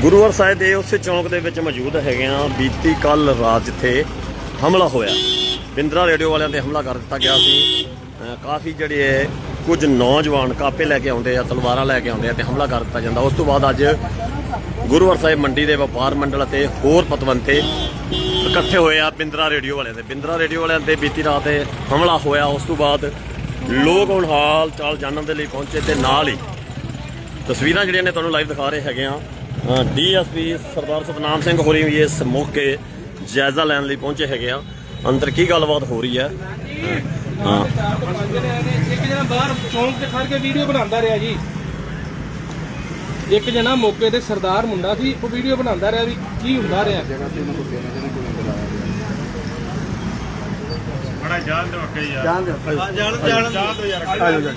ਗੁਰੂਵਰ ਸਾਹਿਬ ਦੇ ਉਸੇ ਚੌਂਕ ਦੇ ਵਿੱਚ ਮੌਜੂਦ ਹੈਗੇ ਆ ਬੀਤੀ ਕੱਲ ਰਾਤ ਜਿੱਥੇ ਹਮਲਾ ਹੋਇਆ। ਬਿੰਦਰਾ ਰੇਡੀਓ ਵਾਲਿਆਂ ਤੇ ਹਮਲਾ ਕਰ ਦਿੱਤਾ ਗਿਆ ਸੀ। ਕਾਫੀ ਜਿਹੜੇ ਕੁਝ ਨੌਜਵਾਨ ਕਾਪੇ ਲੈ ਕੇ ਆਉਂਦੇ ਆ, ਤਲਵਾਰਾਂ ਲੈ ਕੇ ਆਉਂਦੇ ਆ ਤੇ ਹਮਲਾ ਕਰ ਦਿੱਤਾ ਜਾਂਦਾ। ਉਸ ਤੋਂ ਬਾਅਦ ਅੱਜ ਗੁਰੂਵਰ ਸਾਹਿਬ ਮੰਡੀ ਦੇ ਵਪਾਰ ਮੰਡਲ ਅਤੇ ਹੋਰ ਪਤਵੰਤੇ ਇਕੱਠੇ ਹੋਏ ਆ ਬਿੰਦਰਾ ਰੇਡੀਓ ਵਾਲਿਆਂ ਦੇ ਬਿੰਦਰਾ ਰੇਡੀਓ ਵਾਲਿਆਂ ਤੇ ਬੀਤੀ ਰਾਤ ਹਮਲਾ ਹੋਇਆ। ਉਸ ਤੋਂ ਬਾਅਦ ਲੋਕ ਹੁਣ ਹਾਲ ਚਾਲ ਜਾਣਨ ਦੇ ਲਈ ਪਹੁੰਚੇ ਤੇ ਨਾਲ ਹੀ ਤਸਵੀਰਾਂ ਜਿਹੜੀਆਂ ਨੇ ਤੁਹਾਨੂੰ ਲਾਈਵ ਦਿਖਾ ਰਹੇ ਹੈਗੇ ਆ ਡੀਐਸਪੀ ਸਰਦਾਰ ਸਤਨਾਮ ਸਿੰਘ ਹੋਰੀ ਵੀ ਇਸ ਮੌਕੇ ਜਾਇਜ਼ਾ ਲੈਣ ਲਈ ਪਹੁੰਚੇ ਹੈਗੇ ਆ। ਅੰਦਰ ਕੀ ਗੱਲਬਾਤ ਹੋ ਰਹੀ ਹੈ? ਹਾਂ। ਇੱਕ ਜਣਾ ਬਾਹਰ ਚੌਂਕ ਤੇ ਖੜ ਕੇ ਵੀਡੀਓ ਬਣਾਉਂਦਾ ਰਿਹਾ ਜੀ। ਇੱਕ ਜਣਾ ਮੌਕੇ ਤੇ ਸਰਦਾਰ ਮੁੰਡਾ ਸੀ ਉਹ ਵੀਡੀਓ ਬਣਾਉਂਦਾ ਰਿਹਾ ਵੀ ਕੀ ਹੁੰਦਾ ਰਿਹਾ। ਬੜਾ ਦੇ ਯਾਰ। ਜਾਣ ਦੋ ਯਾਰ ਦਾ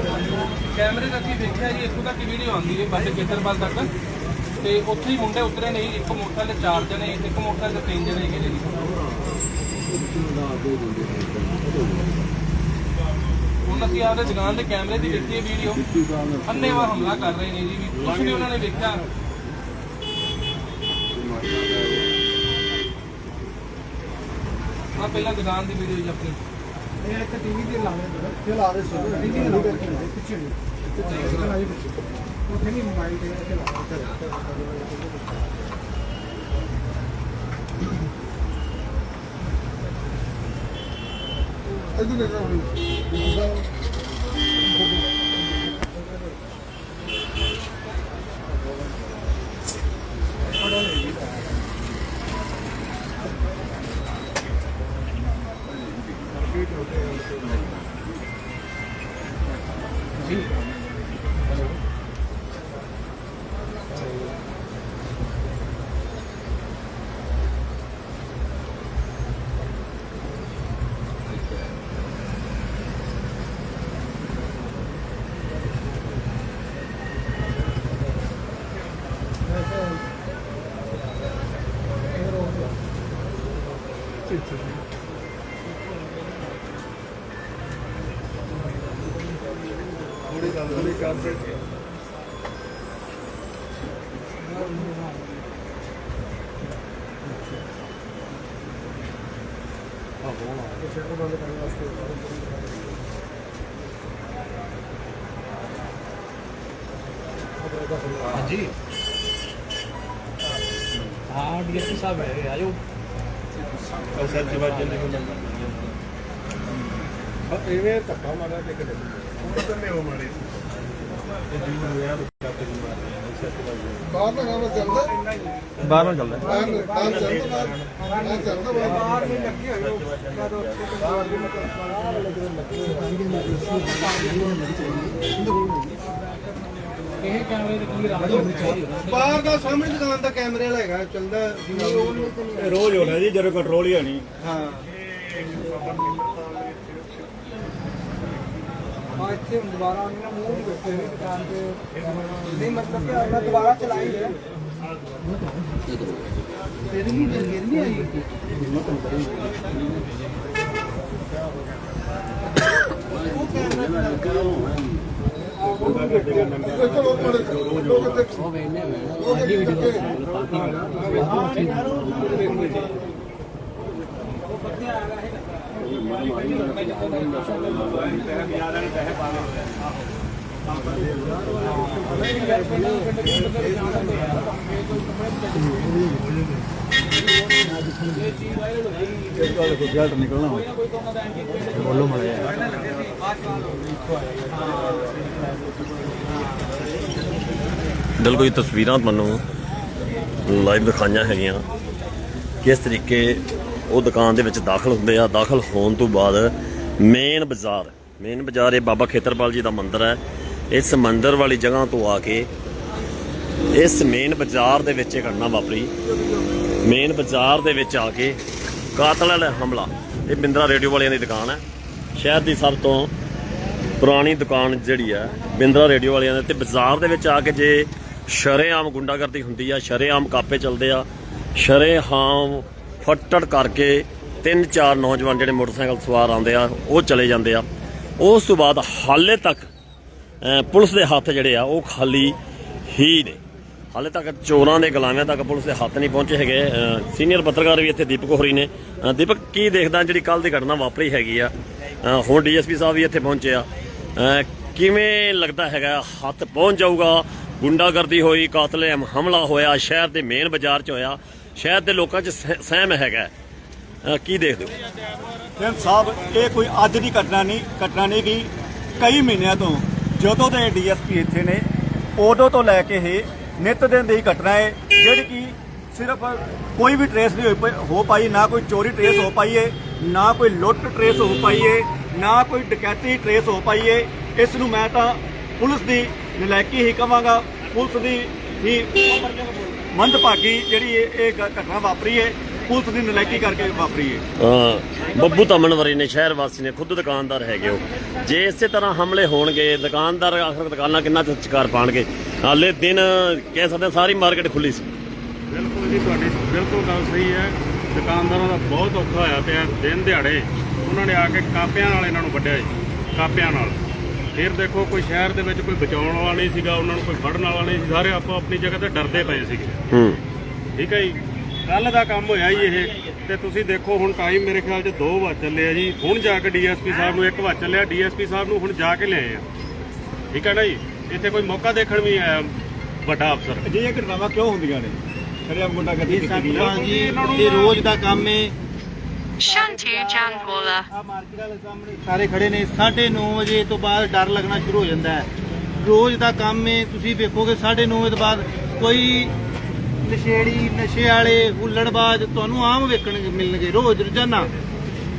ਅਸੀਂ ਦੇਖਿਆ ਜੀ, ਇੱਥੋਂ ਤੱਕ ਵੀਡੀਓ ਆਉਂਦੀ ਹੈ ਬੱਸ ਕੇਤਰਪਾਲ ਤੱਕ। ਤੇ ਉੱਥੇ ਹੀ ਮੁੰਡੇ ਉਤਰੇ ਨੇ ਇੱਕ ਮੋਟਰਸਾਈਕਲ ਤੇ ਚਾਰ ਜਣੇ, ਇੱਕ ਮੋਟਰਸਾਈਕਲ ਤੇ ਤਿੰਨ ਜਣੇ ਹੈਗੇ ਜੀ ਹੁਣ ਅਸੀਂ ਆਪਦੇ ਦੁਕਾਨ ਦੇ ਕੈਮਰੇ ਦੀ ਦੇਖੀ ਹੈ ਵੀਡੀਓ ਅੰਨੇਵਾ ਹਮਲਾ ਕਰ ਰਹੇ ਨੇ ਜੀ, ਵੀ ਕੁਝ ਨਹੀਂ ਉਹਨਾਂ ਨੇ ਦੇਖਿਆ ਆ ਪਹਿਲਾਂ ਦੁਕਾਨ ਦੀ ਵੀਡੀਓ ਜੀ ਆਪਣੀ। ਇਹ ਇੱਕ ਟੀਵੀ ਤੇ ਲਾਵੇ ਤੇ ਲਾ ਦੇ ਸੋ। ਟੀਵੀ ਤੇ ਲਾਵੇ ਪਿੱਛੇ ਨਹੀਂ ਉੱਥੇ ਨਹੀਂ ਮੋਬਾਈਲ ਤੇ ਇੱਥੇ ਲਾ ਇਧਰ ਦੇਖ ਰਹਾ ਥੋੜੀ ਗੱਲ ਥੋੜੀ ਕਰ ਹਾਂਜੀ। ਹਾਂ ਡੀਐਸਪੀ ਸਾਹਿਬ ਹੈ ਆਜੋ। ਅਸਰ ਜਵਾਜ ਦੇ ਕੋਲ ਇਹ ਧੱਕਾ ਮਾਰਿਆ ਤੇ ਕਿਤੇ ਉਹ ਤਾਂ ਨਹੀਂ ਉਹ ਮਾਰੇ। ਬਾਹਰ ਦਾ ਕੰਮ ਚੱਲਦਾ। ਬਾਹਰ ਨੂੰ ਚੱਲਦਾ ਬਾਹਰ ਬਾਹਰ ਚੱਲਦਾ ਬਾਹਰ ਚੱਲਦਾ ਬਾਹਰ ਨਹੀਂ ਲੱਗੀ ਹੋਈ ਬਾਹਰ ਵੀ ਇਹ ਕੈਮਰੇ ਤੇ ਕੀ ਰਾਜ ਹੋਣੀ ਚਾਹੀਦੀ ਬਾਹਰ ਦਾ ਸਾਹਮਣੇ ਦੁਕਾਨ ਦਾ ਕੈਮਰੇ ਵਾਲਾ ਹੈਗਾ ਚੱਲਦਾ। ਰੋਜ਼ ਹੋਣਾ ਜੀ ਜਦੋਂ ਕੰਟਰੋਲ ਹੀ ਨਹੀਂ। ਹਾਂ। ਹਾਂ ਇੱਥੇ ਹੁਣ ਦੁਬਾਰਾ ਆਉਣੀ ਨਾ ਮੂੰਹ ਵੀ ਬੈਠੇ ਨੇ ਦੁਕਾਨ ਤੇ ਨਹੀਂ ਮਤਲਬ ਕਿ ਉਹਨਾਂ ਦੁਬਾਰਾ ਚਲਾਈ ਹੈ ਤੇਰੀ ਨਹੀਂ ਜਲਦੀ ਨਹੀਂ ਆਈ ਰਿਜ਼ਲਟ ਨਿਕਲਣਾ ਬੋਲੋ ਮੜੇ ਬਿਲਕੁਲ ਇਹ ਤਸਵੀਰਾਂ ਤੁਹਾਨੂੰ ਲਾਈਵ ਦਿਖਾਈਆਂ ਹੈਗੀਆਂ। ਕਿਸ ਤਰੀਕੇ ਉਹ ਦੁਕਾਨ ਦੇ ਵਿੱਚ ਦਾਖਲ ਹੁੰਦੇ ਆ। ਦਾਖਲ ਹੋਣ ਤੋਂ ਬਾਅਦ ਮੇਨ ਬਾਜ਼ਾਰ ਮੇਨ ਬਾਜ਼ਾਰ ਇਹ ਬਾਬਾ ਖੇਤਰਪਾਲ ਜੀ ਦਾ ਮੰਦਿਰ ਹੈ। ਇਸ ਮੰਦਿਰ ਵਾਲੀ ਜਗ੍ਹਾ ਤੋਂ ਆ ਕੇ ਇਸ ਮੇਨ ਬਾਜ਼ਾਰ ਦੇ ਵਿੱਚ ਇਹ ਘਟਨਾ ਵਾਪਰੀ। ਮੇਨ ਬਾਜ਼ਾਰ ਦੇ ਵਿੱਚ ਆ ਕੇ ਕਾਤਲ ਵਾਲਾ ਹਮਲਾ। ਇਹ ਬਿੰਦਰਾ ਰੇਡੀਓ ਵਾਲਿਆਂ ਦੀ ਦੁਕਾਨ ਹੈ। ਸ਼ਹਿਰ ਦੀ ਸਭ ਤੋਂ ਪੁਰਾਣੀ ਦੁਕਾਨ ਜਿਹੜੀ ਆ ਬਿੰਦਰਾ ਰੇਡੀਓ ਵਾਲਿਆਂ ਦੇ। ਤੇ ਬਾਜ਼ਾਰ ਦੇ ਵਿੱਚ ਆ ਕੇ ਜੇ ਸ਼ਰੇਆਮ ਗੁੰਡਾਗਰਦੀ ਹੁੰਦੀ ਆ, ਸ਼ਰੇਆਮ ਕਾਪੇ ਚੱਲਦੇ ਆ, ਸ਼ਰੇਆਮ ਫੱਟੜ ਕਰਕੇ ਤਿੰਨ ਚਾਰ ਨੌਜਵਾਨ ਜਿਹੜੇ ਮੋਟਰਸਾਈਕਲ ਸਵਾਰ ਆਉਂਦੇ ਆ ਉਹ ਚਲੇ ਜਾਂਦੇ ਆ। ਉਸ ਤੋਂ ਬਾਅਦ ਹਾਲੇ ਤੱਕ ਪੁਲਿਸ ਦੇ ਹੱਥ ਜਿਹੜੇ ਆ ਉਹ ਖਾਲੀ ਹੀ ਨੇ। ਹਾਲੇ ਤੱਕ ਚੋਰਾਂ ਦੇ ਗੁਲਾਮਿਆਂ ਤੱਕ ਪੁਲਿਸ ਦੇ ਹੱਥ ਨਹੀਂ ਪਹੁੰਚੇ ਹੈਗੇ। ਸੀਨੀਅਰ ਪੱਤਰਕਾਰ ਵੀ ਇੱਥੇ ਦੀਪਕ ਹੋਰੀ ਨੇ। ਦੀਪਕ ਕੀ ਦੇਖਦਾ ਜਿਹੜੀ ਕੱਲ ਦੀ ਘਟਨਾ ਵਾਪਰੀ ਹੈਗੀ ਆ? ਅਹ, ਹੁਣ ਡੀਐਸਪੀ ਸਾਹਿਬ ਵੀ ਇੱਥੇ ਪਹੁੰਚੇ ਆ। ਕਿਵੇਂ ਲੱਗਦਾ ਹੈਗਾ? ਹੱਥ ਪਹੁੰਚ ਜਾਊਗਾ। ਗੁੰਡਾਗਰਦੀ ਹੋਈ ਕਾਤਲੇ ਹਮਲਾ ਹੋਇਆ ਸ਼ਹਿਰ ਦੇ ਮੇਨ ਬਾਜ਼ਾਰ 'ਚ ਹੋਇਆ। ਸ਼ਹਿਰ ਦੇ ਲੋਕਾਂ 'ਚ ਸਹਿਮ ਹੈਗਾ। ਕੀ ਦੇਖਦੇ ਹੋ? ਸਿੰਘ ਸਾਹਿਬ, ਇਹ ਕੋਈ ਅੱਜ ਦੀ ਘਟਨਾ ਨਹੀਂ ਘਟਨਾ ਨਹੀਂ ਗਈ ਕਈ ਮਹੀਨਿਆਂ ਤੋਂ ਜਦੋਂ ਦੇ ਡੀਐਸਪੀ ਇੱਥੇ ਨੇ, ਉਦੋਂ ਤੋਂ ਲੈ ਕੇ ਇਹ ਨਿਤ ਦਿਨ ਦੀ ਘਟਨਾ ਹੈ, ਜਿਹੜੀ ਕਿ ਸਿਰਫ ਕੋਈ ਵੀ ਟਰੇਸ ਨਹੀਂ ਹੋਈ ਹੋ ਪਾਈ, ਨਾ ਕੋਈ ਚੋਰੀ ਟਰੇਸ ਹੋ ਪਾਈ ਹੈ, ਨਾ ਕੋਈ ਲੁੱਟ ਟਰੇਸ ਹੋ ਪਾਈ ਹੈ, ਨਾ ਕੋਈ ਡਕੈਤੀ ਟਰੇਸ ਹੋ ਪਾਈ ਹੈ। ਇਸ ਨੂੰ ਮੈਂ ਤਾਂ ਪੁਲਿਸ ਦੀ ਨਲਾਇਕੀ ਹੀ ਕਹਾਂਗਾ ਪੁਲਿਸ ਦੀ ਹੀ ਮੰਦਭਾਗੀ ਜਿਹੜੀ ਇਹ ਇਹ ਘ- ਘਟਨਾ ਵਾਪਰੀ ਹੈ ਪੁਲਿਸ ਦੀ ਨਲਾਇਕੀ ਕਰਕੇ ਵਾਪਰੀ ਹੈ। ਅਹ ਬੱਬੂ ਤਮਨਵਰੀ ਨੇ ਸ਼ਹਿਰ ਵਾਸੀ ਨੇ ਖੁਦ ਦੁਕਾਨਦਾਰ ਹੈਗੇ ਉਹ। ਜੇ ਇਸੇ ਤਰ੍ਹਾਂ ਹਮਲੇ ਹੋਣਗੇ ਦੁਕਾਨਦਾਰ ਆਖਰ ਦੁਕਾਨਾਂ ਕਿੰਨਾ ਚਿਰ ਚਕਾਰ ਪਾਣਗੇ? ਹਾਲੇ ਦਿਨ ਕਹਿ ਸਕਦੇ ਹਾਂ ਸਾਰੀ ਮਾਰਕੀਟ ਖੁੱਲੀ ਸੀ। ਬਿਲਕੁਲ ਜੀ ਤੁਹਾਡੀ ਬਿਲਕੁਲ ਗੱਲ ਸਹੀ ਹੈ। ਦੁਕਾਨਦਾਰਾਂ ਦਾ ਬਹੁਤ ਔਖਾ ਹੋਇਆ ਪਿਆ ਦਿਨ ਦਿਹਾੜੇ। ਉਹਨਾਂ ਨੇ ਆ ਕੇ ਕਾਪਿਆਂ ਨਾਲ ਇਹਨਾਂ ਨੂੰ ਵੱਢਿਆ ਜੀ ਕਾਪਿਆਂ ਨਾਲ। ਫਿਰ ਦੇਖੋ ਕੋਈ ਸ਼ਹਿਰ ਦੇ ਵਿੱਚ ਕੋਈ ਬਚਾਉਣ ਵਾਲਾ ਨਹੀਂ ਸੀਗਾ ਉਹਨਾਂ ਨੂੰ ਕੋਈ ਫੜਨ ਵਾਲਾ ਨਹੀਂ ਸੀ ਸਾਰੇ ਆਪੋ ਆਪਣੀ ਜਗ੍ਹਾ ਤੇ ਡਰਦੇ ਪਏ ਸੀਗੇ। ਹੂੰ। ਠੀਕ ਹੈ ਜੀ? ਕੱਲ ਦਾ ਕੰਮ ਹੋਇਆ ਜੀ ਇਹ ਤੇ ਤੁਸੀਂ ਦੇਖੋ ਹੁਣ ਟਾਈਮ ਮੇਰੇ ਖਿਆਲ 'ਚ 2 ਵਜ ਚੱਲੇ ਆ ਜੀ। ਹੁਣ ਜਾ ਕੇ ਡੀਐਸਪੀ ਸਾਹਿਬ ਨੂੰ 1 ਵਜ ਚੱਲਿਆ ਡੀਐਸਪੀ ਸਾਹਿਬ ਨੂੰ ਹੁਣ ਜਾ ਕੇ ਲਿਆਏ ਆ। ਠੀਕ ਹੈ ਨਾ ਜੀ? ਇੱਥੇ ਕੋਈ ਮੌਕਾ ਦੇਖਣ ਵੀ ਆਇਆ ਵੱਡਾ ਅਫਸਰ। ਅਜਿਹੀਆਂ ਘਟਨਾਵਾਂ ਕਿਉਂ ਹੁੰਦੀਆਂ ਨੇ? ਸ਼ਰਿਆਮ ਗੁੰਡਾ ਕਰਦੀ ਜੀ ਇਹਨਾਂ ਨੂੰ ਇਹ ਰੋਜ਼ ਦਾ ਕੰਮ ਹੈ Shantu Jangola. ਆ ਮਾਰਕੀਟ ਵਾਲੇ ਸਾਹਮਣੇ ਸਾਰੇ ਖੜੇ ਨੇ 9:30 ਵਜੇ ਤੋਂ ਬਾਅਦ ਡਰ ਲੱਗਣਾ ਸ਼ੁਰੂ ਹੋ ਜਾਂਦਾ ਹੈ। ਰੋਜ਼ ਦਾ ਕੰਮ ਹੈ ਤੁਸੀਂ ਵੇਖੋਗੇ 9:30 ਵਜੇ ਤੋਂ ਬਾਅਦ ਕੋਈ ਨਸ਼ੇੜੀ, ਨਸ਼ੇ ਵਾਲੇ, ਹੁੱਲੜਬਾਜ਼ ਤੁਹਾਨੂੰ ਆਮ ਵੇਖਣ ਮਿਲਣਗੇ ਰੋਜ਼ ਰੋਜ਼ਾਨਾ।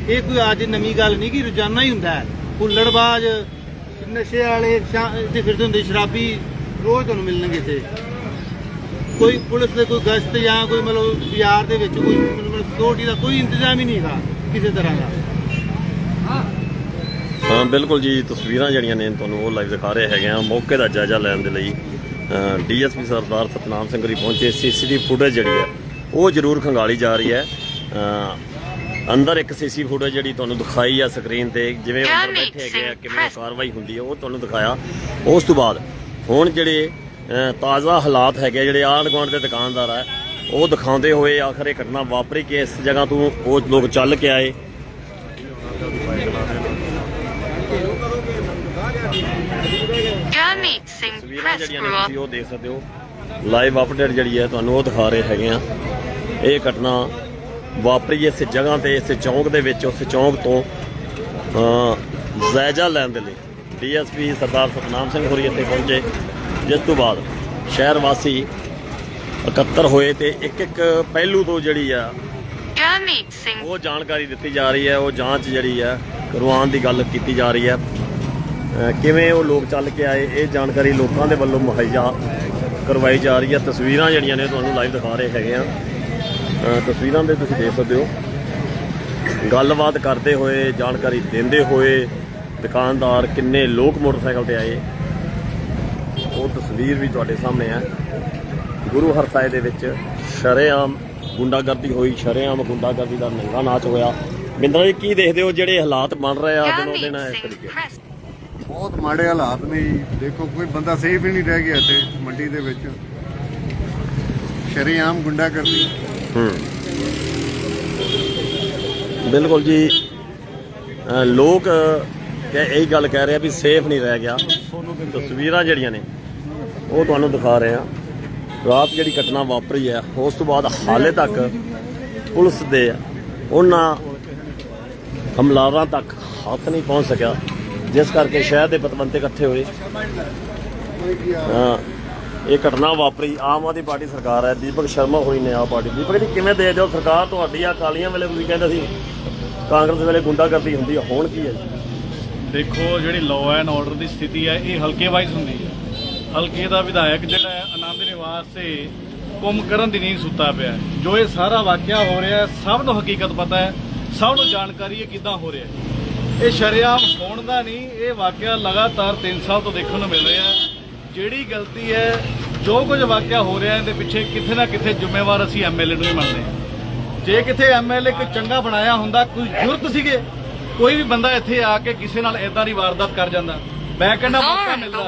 ਇਹ ਕੋਈ ਅੱਜ ਨਵੀਂ ਗੱਲ ਨਹੀਂ ਕਿ ਰੋਜ਼ਾਨਾ ਹੀ ਹੁੰਦਾ ਹੈ। ਹੁੱਲੜਬਾਜ਼, ਨਸ਼ੇ ਵਾਲੇ ਸ਼ਾ- ਤੇ ਫਿਰਦੇ ਹੁੰਦੇ ਸ਼ਰਾਬੀ, ਰੋਜ਼ ਤੁਹਾਨੂੰ ਮਿਲਣਗੇ ਇੱਥੇ। ਕੋਈ ਪੁਲਿਸ ਦੇ ਕੋਈ ਗਸ਼ਤ ਜਾਂ ਕੋਈ ਮਤਲਬ ਬਾਜ਼ਾਰ ਦੇ ਵਿੱਚ ਕੋਈ ਮਤਲਬ ਸਿਕਿਉਰਿਟੀ ਦਾ ਕੋਈ ਇੰਤਜ਼ਾਮ ਹੀ ਨਹੀਂ ਹੈਗਾ ਕਿਸੇ ਤਰ੍ਹਾਂ ਦਾ। ਹਾਂ ਬਿਲਕੁਲ ਜੀ ਤਸਵੀਰਾਂ ਜਿਹੜੀਆਂ ਨੇ ਤੁਹਾਨੂੰ ਉਹ ਲਾਈਵ ਦਿਖਾ ਰਹੇ ਹੈਗੇ ਆ। ਮੌਕੇ ਦਾ ਜਾਇਜ਼ਾ ਲੈਣ ਦੇ ਲਈ ਡੀਐਸਪੀ ਸਰਦਾਰ ਸਤਨਾਮ ਸਿੰਘ ਜੀ ਪਹੁੰਚੇ। ਸੀਸੀਟੀਵੀ ਫੁਟੇਜ ਜਿਹੜੀ ਹੈ ਉਹ ਜ਼ਰੂਰ ਖੰਗਾਲੀ ਜਾ ਰਹੀ ਹੈ। ਅੰਦਰ ਇੱਕ ਸੀਸੀ ਫੁਟੇਜ ਜਿਹੜੀ ਤੁਹਾਨੂੰ ਦਿਖਾਈ ਆ ਸਕਰੀਨ ਤੇ ਜਿਵੇਂ ਉਹ ਅੰਦਰ ਬੈਠੇ ਹੈਗੇ ਆ ਕਿਵੇਂ ਕਾਰਵਾਈ ਹੁੰਦੀ ਹੈ ਉਹ ਤੁਹਾਨੂੰ ਦਿਖਾਇਆ। ਉਸ ਤੋਂ ਬਾਅਦ ਹੁਣ ਜਿਹੜੇ ਤਾਜ਼ਾ ਹਾਲਾਤ ਹੈਗੇ ਜਿਹੜੇ ਆਂਢ ਗੁਆਂਢ ਦੇ ਦੁਕਾਨਦਾਰ ਆ ਉਹ ਦਿਖਾਉਂਦੇ ਹੋਏ ਆਖਰ ਇਹ ਘਟਨਾ ਵਾਪਰੀ ਕਿ ਇਸ ਜਗ੍ਹਾ ਤੋਂ ਉਹ ਲੋਕ ਚੱਲ ਕੇ ਆਏ। ਜਿਹੜੀਆਂ ਨੇ Brewer. ਤੁਸੀਂ ਉਹ ਦੇਖ ਸਕਦੇ ਹੋ। ਲਾਈਵ ਅਪਡੇਟ ਜਿਹੜੀ ਹੈ ਤੁਹਾਨੂੰ ਉਹ ਦਿਖਾ ਰਹੇ ਹੈਗੇ ਆ। ਇਹ ਘਟਨਾ ਵਾਪਰੀ ਇਸ ਜਗ੍ਹਾ ਤੇ ਇਸ ਚੌਂਕ ਦੇ ਵਿੱਚ ਉਸ ਚੌਂਕ ਤੋਂ ਜਾਇਜ਼ਾ ਲੈਣ ਦੇ ਲਈ। ਡੀਐਸਪੀ ਸਰਦਾਰ ਸਤਨਾਮ ਸਿੰਘ ਹੋਰੀ ਇੱਥੇ ਪਹੁੰਚੇ। ਜਿਸ ਤੋਂ ਬਾਅਦ ਸ਼ਹਿਰ ਵਾਸੀ ਇਕੱਤਰ ਹੋਏ ਤੇ ਇੱਕ ਇੱਕ ਪਹਿਲੂ ਤੋਂ ਜਿਹੜੀ ਆ ਉਹ ਜਾਣਕਾਰੀ ਦਿੱਤੀ ਜਾ ਰਹੀ ਹੈ ਉਹ ਜਾਂਚ ਜਿਹੜੀ ਹੈ ਕਰਵਾਉਣ ਦੀ ਗੱਲ ਕੀਤੀ ਜਾ ਰਹੀ ਹੈ। ਅਹ ਕਿਵੇਂ ਉਹ ਲੋਕ ਚੱਲ ਕੇ ਆਏ ਇਹ ਜਾਣਕਾਰੀ ਲੋਕਾਂ ਦੇ ਵੱਲੋਂ ਮੁਹੱਈਆ ਕਰਵਾਈ ਜਾ ਰਹੀ ਹੈ। ਤਸਵੀਰਾਂ ਜਿਹੜੀਆਂ ਨੇ ਤੁਹਾਨੂੰ ਲਾਈਵ ਦਿਖਾ ਰਹੇ ਹੈਗੇ ਆ। ਅਹ ਤਸਵੀਰਾਂ ਦੇ ਤੁਸੀਂ ਦੇਖ ਸਕਦੇ ਹੋ। ਗੱਲਬਾਤ ਕਰਦੇ ਹੋਏ ਜਾਣਕਾਰੀ ਦਿੰਦੇ ਹੋਏ ਦੁਕਾਨਦਾਰ ਕਿੰਨੇ ਲੋਕ ਮੋਟਰਸਾਈਕਲ ਤੇ ਆਏ। ਉਹ ਤਸਵੀਰ ਵੀ ਤੁਹਾਡੇ ਸਾਹਮਣੇ ਹੈ। ਗੁਰੂ ਹਰਸਾਏ ਦੇ ਵਿੱਚ ਸ਼ਰੇਆਮ ਗੁੰਡਾਗਰਦੀ ਹੋਈ ਸ਼ਰੇਆਮ ਗੁੰਡਾਗਰਦੀ ਦਾ ਨੰਗਾ ਨਾਚ ਹੋਇਆ। ਬਿੰਦਰਾ ਜੀ ਕੀ ਦੇਖਦੇ ਹੋ? ਜਿਹੜੇ ਹਾਲਾਤ ਬਣ ਰਹੇ ਆ ਦਿਨੋਂ ਦਿਨ ਇਸ ਤਰੀਕੇ ਬਹੁਤ ਮਾੜੇ ਹਾਲਾਤ ਨੇ ਜੀ। ਦੇਖੋ ਕੋਈ ਬੰਦਾ ਸੇਫ ਹੀ ਨਹੀਂ ਰਹਿ ਗਿਆ ਇੱਥੇ ਮੰਡੀ ਦੇ ਵਿੱਚ। ਸ਼ਰੇਆਮ ਗੁੰਡਾ ਕਰਦੀ ਹੂੰ। ਬਿਲਕੁਲ ਜੀ। ਲੋਕ ਕਿ ਇਹੀ ਗੱਲ ਕਹਿ ਰਹੇ ਆ ਵੀ ਸੇਫ ਨਹੀਂ ਰਹਿ ਗਿਆ। ਤਸਵੀਰਾਂ ਜਿਹੜੀਆਂ ਨੇ ਉਹ ਤੁਹਾਨੂੰ ਦਿਖਾ ਰਹੇ ਆ ਰਾਤ ਜਿਹੜੀ ਘਟਨਾ ਵਾਪਰੀ ਹੈ, ਉਸ ਤੋਂ ਬਾਅਦ ਹਾਲੇ ਤੱਕ ਪੁਲਿਸ ਦੇ ਉਹਨਾਂ ਹਮਲਾਵਰਾਂ ਤੱਕ ਹੱਥ ਨਹੀਂ ਪਹੁੰਚ ਸਕਿਆ, ਜਿਸ ਕਰਕੇ ਸ਼ਹਿਰ ਦੇ ਪਤਵੰਤੇ ਇਕੱਠੇ ਹੋਏ। ਇਹ ਘਟਨਾ ਵਾਪਰੀ। ਆਮ ਆਦਮੀ ਪਾਰਟੀ ਸਰਕਾਰ ਹੈ, ਦੀਪਕ ਸ਼ਰਮਾ ਹੋਈ ਨੇ ਆ ਪਾਰਟੀ। ਦੀਪਕ ਜੀ, ਕਿਵੇਂ ਦੇ ਦਿਓ ਸਰਕਾਰ ਤੁਹਾਡੀ ਆ ਕਾਲੀਆਂ ਵੇਲੇ ਤੁਸੀਂ ਕਹਿੰਦੇ ਸੀ, ਕਾਂਗਰਸ ਵੇਲੇ ਗੁੰਡਾਗਰਦੀ ਹੁੰਦੀ ਆ, ਹੁਣ ਕੀ ਹੈ ਦੇਖੋ, ਜਿਹੜੀ ਲਾਅ ਐਂਡ ਆਰਡਰ ਦੀ ਸਥਿਤੀ ਹੈ, ਇਹ ਹਲਕੇ ਵਾਈਜ਼ ਹੁੰਦੀ ਹੈ। ਹਲਕੇ ਦਾ ਵਿਧਾਇਕ ਜਿਹੜਾ ਹੈ, ਆਨੰਦ ਨਿਵਾਸ ਤੇ ਕੁੰਮ ਕਰਨ ਦੀ ਨਹੀਂ ਸੁੱਤਾ ਪਿਆ ਜੋ ਇਹ ਸਾਰਾ ਵਾਕਿਆ ਹੋ ਰਿਹਾ ਸਭ ਨੂੰ ਹਕੀਕਤ ਪਤਾ ਹੈ, ਸਭ ਨੂੰ ਜਾਣਕਾਰੀ ਹੈ ਕਿਦਾਂ ਹੋ ਰਿਹਾ ਇਹ ਸ਼ਰੇਆਮ ਹੋਣ ਦਾ ਨਹੀਂ, ਇਹ ਵਾਕਿਆ ਲਗਾਤਾਰ 3 ਸਾਲ ਤੋਂ ਦੇਖਣ ਨੂੰ ਮਿਲ ਰਿਹਾ ਜਿਹੜੀ ਗਲਤੀ ਹੈ, ਜੋ ਕੁਝ ਵਾਕਿਆ ਹੋ ਰਿਹਾ ਇਹਦੇ ਪਿੱਛੇ ਕਿਤੇ ਨਾ ਕਿਤੇ ਜ਼ਿੰਮੇਵਾਰ ਅਸੀਂ ਐਮਐਲਏ ਨੂੰ ਹੀ ਮੰਨਦੇ ਹਾਂ। ਜੇ ਕਿਤੇ ਐਮਐਲਏ ਕੋਈ ਚੰਗਾ ਬਣਾਇਆ ਹੁੰਦਾ, ਕੋਈ ਜ਼ਰੂਰਤ ਸੀਗੇ, ਕੋਈ ਵੀ ਬੰਦਾ ਇੱਥੇ ਆ ਕੇ ਕਿਸੇ ਨਾਲ ਇਦਾਂ ਦੀ ਵਾਰਦਾਤ ਕਰ ਜਾਂਦਾ ਮੈਂ ਕਹਿੰਦਾ ਮੌਕਾ ਮਿਲਦਾ.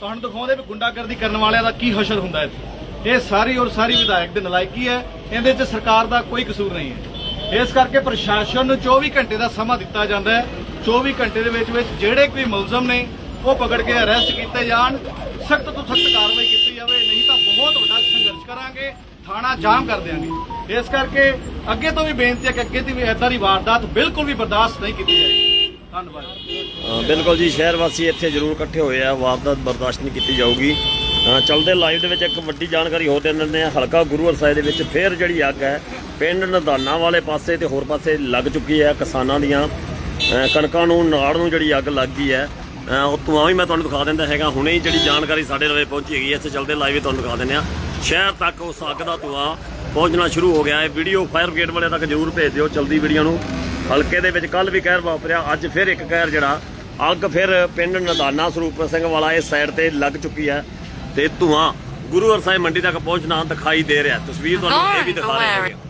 ਤੁਹਾਨੂੰ ਦਿਖਾਉਂਦੇ ਵੀ ਗੁੰਡਾਗਰਦੀ ਕਰਨ ਵਾਲਿਆਂ ਦਾ ਕੀ ਹਸ਼ਰ ਹੁੰਦਾ ਇੱਥੇ। ਇਹ ਸਾਰੀ ਔਰ ਸਾਰੀ ਵਿਧਾਇਕ ਦੇ ਨਲਾਇਕੀ ਹੈ। ਇਹਦੇ 'ਚ ਸਰਕਾਰ ਦਾ ਕੋਈ ਕਸੂਰ ਨਹੀਂ ਹੈ। ਇਸ ਕਰਕੇ ਪ੍ਰਸ਼ਾਸਨ ਨੂੰ 24 ਘੰਟੇ ਦਾ ਸਮਾਂ ਦਿੱਤਾ ਜਾਂਦਾ ਹੈ। 24 ਘੰਟੇ ਦੇ ਵਿੱਚ ਵਿੱਚ ਜਿਹੜੇ ਕੋਈ ਮੁਲਜ਼ਮ ਨੇ ਉਹ ਪਕੜ ਕੇ ਅਰੈਸਟ ਕੀਤੇ ਜਾਣ। ਸਖਤ ਤੋਂ ਸਖਤ ਕਾਰਵਾਈ ਕੀਤੀ ਜਾਵੇ। ਨਹੀਂ ਤਾਂ ਬਹੁਤ ਵੱਡਾ ਸੰਘਰਸ਼ ਕਰਾਂਗੇ। ਥਾਣਾ ਜਾਮ ਕਰ ਦਿਆਂਗੇ। ਇਸ ਕਰਕੇ ਅੱਗੇ ਤੋਂ ਵੀ ਬੇਨਤੀ ਹੈ ਕਿ ਅੱਗੇ ਦੀ ਵੀ ਇਦਾਂ ਦੀ ਵਾਰਦਾਤ ਬਿਲਕੁਲ ਵੀ ਬਰਦਾਸ਼ਤ ਨਹੀਂ ਕੀਤੀ ਜਾਏਗੀ। ਧੰਨਵਾਦ। ਬਿਲਕੁਲ ਜੀ ਸ਼ਹਿਰ ਵਾਸੀ ਇੱਥੇ ਜ਼ਰੂਰ ਇਕੱਠੇ ਹੋਏ ਆ ਵਾਰਦਾਤ ਬਰਦਾਸ਼ਤ ਨਹੀਂ ਕੀਤੀ ਜਾਊਗੀ। ਅ, ਚੱਲਦੇ ਲਾਈਵ ਦੇ ਵਿੱਚ ਇੱਕ ਵੱਡੀ ਜਾਣਕਾਰੀ ਹੋਰ ਦੇ ਦਿੰਦੇ ਆ ਹਲਕਾ ਗੁਰੂ ਸਾਹਿਬ ਦੇ ਵਿੱਚ ਫੇਰ ਜਿਹੜੀ ਅੱਗ ਹੈ ਪਿੰਡ ਨਦਾਨਾ ਵਾਲੇ ਪਾਸੇ ਤੇ ਹੋਰ ਪਾਸੇ ਲੱਗ ਚੁੱਕੀ ਹੈ ਕਿਸਾਨਾਂ ਦੀਆਂ। ਕਣਕਾਂ ਨੂੰ ਨਾੜ ਨੂੰ ਜਿਹੜੀ ਅੱਗ ਲੱਗ ਗਈ ਹੈ। ਉਹ ਧੂਆਂ ਵੀ ਮੈਂ ਤੁਹਾਨੂੰ ਦਿਖਾ ਦਿੰਦਾ ਹੈਗਾ। ਹੁਣੇ ਹੀ ਜਿਹੜੀ ਜਾਣਕਾਰੀ ਸਾਡੇ ਲਵੇ ਪਹੁੰਚੀ ਹੈਗੀ ਹੈ ਇੱਥੇ ਚੱਲਦੇ ਲਾਈਵ ਹੀ ਤੁਹਾਨੂੰ ਦਿਖਾ ਦਿੰਦੇ ਆ ਸ਼ਹਿਰ ਤੱਕ ਉਸ ਅੱਗ ਦਾ ਧੂਆਂ ਪਹੁੰਚਣਾ ਸ਼ੁਰੂ ਹੋ ਗਿਆ ਹੈ। ਵੀਡੀਓ ਫਾਇਰ ਬ੍ਰਿਗੇਡ ਵਾਲੇ ਤੱਕ ਜ਼ਰੂਰ ਭੇਜ ਦਿਓ। ਚਲਦੀ ਵੀਡੀਓ ਨੂੰ। ਹਲਕੇ ਦੇ ਵਿੱਚ ਕੱਲ ਵੀ ਕਹਿਰ ਵਾਪਰਿਆ, ਅੱਜ ਫਿਰ ਇੱਕ ਕਹਿਰ ਜਿਹੜਾ, ਅੱਗ ਫਿਰ ਪਿੰਡ ਨਦਾਨਾ ਸਰੂਪ ਸਿੰਘ ਵਾਲਾ ਇਸ ਸਾਈਡ ਤੇ ਲੱਗ ਚੁੱਕੀ ਹੈ ਤੇ ਧੂਆਂ ਗੁਰੂ ਹਰਸਾਏ ਮੰਡੀ ਤੱਕ ਪਹੁੰਚਣਾ ਦਿਖਾਈ ਦੇ ਰਿਹਾ। ਤਸਵੀਰ ਤੁਹਾਨੂੰ ਇਹ ਵੀ ਦਿਖਾ ਰਹੇ ਹਾਂ